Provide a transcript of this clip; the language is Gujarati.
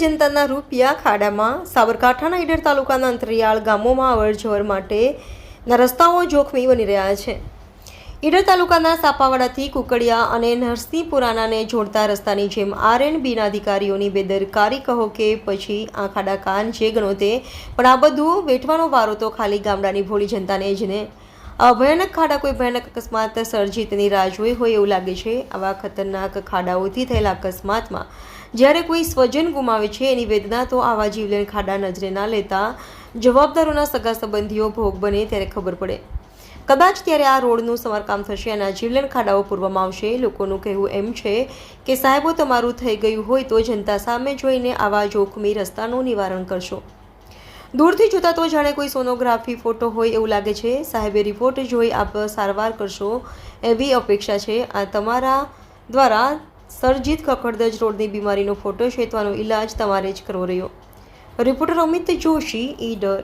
જનતાના રૂપિયા ખાડામાં સાબરકાંઠાના ઈડર તાલુકાના અંતરિયાળ ગામોમાં અવરજવર માટેના રસ્તાઓ જોખમી બની રહ્યા છે. ઈડર તાલુકાના સાપાવાડાથી કુકડિયા અને નરસિંહપુરાનાને જોડતા રસ્તાની જેમ આર એન બીના અધિકારીઓની બેદરકારી કહો કે પછી આ ખાડા કાન જે ગણો તે પણ આ બધું વેઠવાનો વારો તો ખાલી ગામડાની ભોળી જનતાને જ ને. આ ભયાનક ખાડા કોઈ ભયાનક અકસ્માત સર્જી તેની રાહ જોઈ હોય એવું લાગે છે. આવા ખતરનાક ખાડાઓથી થયેલા અકસ્માતમાં જ્યારે કોઈ સ્વજન ગુમાવે છે એની વેદના, તો આવા જીવલેણ ખાડા નજરે ના લેતા જવાબદારોના સગા સંબંધીઓ ભોગ બને ત્યારે ખબર પડે. કદાચ ત્યારે આ રોડનું સમારકામ થશે અને જીવલેણ ખાડાઓ પૂરવામાં આવશે. લોકોનું કહેવું એમ છે કે સાહેબો, તમારું થઈ ગયું હોય તો જનતા સામે જોઈને આવા જોખમી રસ્તાનું નિવારણ કરશો. દૂરથી જોતા તો જાણે કોઈ સોનોગ્રાફી ફોટો હોય એવું લાગે છે. સાહેબે રિપોર્ટ જોઈ આપ સારવાર કરશો એવી અપેક્ષા છે. આ તમારા દ્વારા સર્જિત કકડદજ રોડની બીમારીનો ફોટો શેતવાનો ઈલાજ તમારે જ કરવો રહ્યો. રિપોર્ટર અમિત જોશી ઈડર